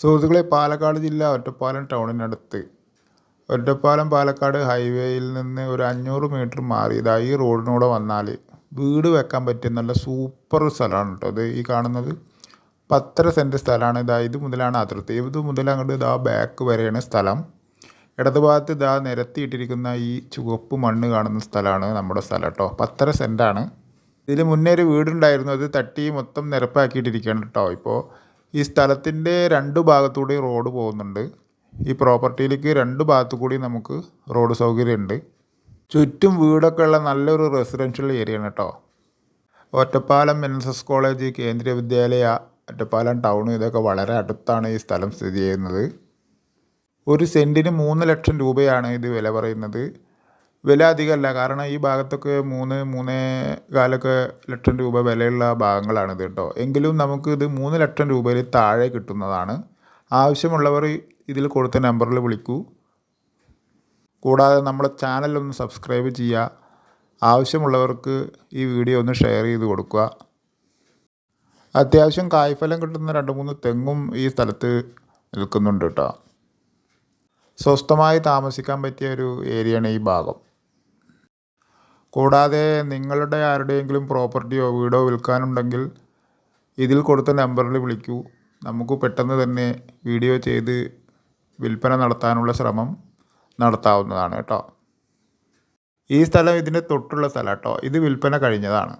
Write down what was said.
സുഹൃത്തുക്കളെ പാലക്കാട് ജില്ല ഒറ്റപ്പാലം ടൗണിനടുത്ത്. ഒറ്റപ്പാലം പാലക്കാട് ഹൈവേയിൽ നിന്ന് ഒരു അഞ്ഞൂറ് മീറ്റർ മാറി ഇതാ ഈ റോഡിനൂടെ വന്നാൽ വീട് വെക്കാൻ പറ്റിയ നല്ല സൂപ്പർ സ്ഥലമാണ് കേട്ടോ അത് ഈ കാണുന്നത് പത്തര സെന്റ് സ്ഥലമാണ്. ഇതാ ഇത് മുതലാണ് അതിർത്തി. ഇത് മുതൽ അങ്ങോട്ട് ഇതാ ബാക്ക് വരെയാണ് സ്ഥലം. ഇടത് ഭാഗത്ത് ഇതാ നിരത്തിയിട്ടിരിക്കുന്ന ഈ ചുവപ്പ് മണ്ണ് കാണുന്ന സ്ഥലമാണ് നമ്മുടെ സ്ഥലം കേട്ടോ പത്തര സെന്റാണ് ഇതിന് മുന്നേ ഒരു വീടുണ്ടായിരുന്നു. അത് തട്ടി മൊത്തം നിരപ്പാക്കിയിട്ടിരിക്കുകയാണ് കേട്ടോ ഇപ്പോൾ ഈ സ്ഥലത്തിന്റെ രണ്ട് ഭാഗത്തൂടെ റോഡ് പോകുന്നുണ്ട്. ഈ പ്രോപ്പർട്ടിയിലേക്ക് രണ്ട് ഭാഗത്തു കൂടി നമുക്ക് റോഡ് സൗകര്യമുണ്ട്. ചുറ്റും വീടൊക്കെ ഉള്ള നല്ലൊരു റെസിഡൻഷ്യൽ ഏരിയ ആണ് കേട്ടോ Ottapalam N S S college Kendriya Vidyalaya Ottapalam town ഇതൊക്കെ വളരെ അടുത്താണ് ഈ സ്ഥലം സ്ഥിതി ചെയ്യുന്നത്. ഒരു സെന്റിന് മൂന്ന് ലക്ഷം രൂപയാണ് ഇത് വില പറയുന്നത്. വില അധികമല്ല. കാരണം ഈ ഭാഗത്തൊക്കെ മൂന്ന് മൂന്നേ കാലൊക്കെ ലക്ഷം രൂപ വിലയുള്ള ഭാഗങ്ങളാണിത് കേട്ടോ. എങ്കിലും നമുക്ക് ഇത് മൂന്ന് ലക്ഷം രൂപയിൽ താഴെ കിട്ടുന്നതാണ്. ആവശ്യമുള്ളവർ ഇതിൽ കൊടുത്ത നമ്പറിൽ വിളിക്കൂ. കൂടാതെ നമ്മുടെ ചാനലൊന്ന് സബ്സ്ക്രൈബ് ചെയ്യുക. ആവശ്യമുള്ളവർക്ക് ഈ വീഡിയോ ഒന്ന് ഷെയർ ചെയ്ത് കൊടുക്കുക. അത്യാവശ്യം കായ്ഫലം കിട്ടുന്ന രണ്ട് മൂന്ന് തെങ്ങും ഈ സ്ഥലത്ത് നിൽക്കുന്നുണ്ട് കേട്ടോ. സ്വസ്ഥമായി താമസിക്കാൻ പറ്റിയ ഒരു ഏരിയയാണ് ഈ ഭാഗം. കൂടാതെ നിങ്ങളുടെ ആരുടെയെങ്കിലും പ്രോപ്പർട്ടിയോ വീടോ വിൽക്കാനുണ്ടെങ്കിൽ ഇതിൽ കൊടുത്ത നമ്പറിൽ വിളിക്കൂ. നമുക്ക് പെട്ടെന്ന് തന്നെ വീഡിയോ ചെയ്ത് വിൽപ്പന നടത്താനുള്ള ശ്രമം നടത്താവുന്നതാണ് കേട്ടോ. ഈ സ്ഥലം ഇതിന്റെ തൊട്ടുള്ള സ്ഥലം കേട്ടോ. ഇത് വിൽപ്പന കഴിഞ്ഞതാണ്.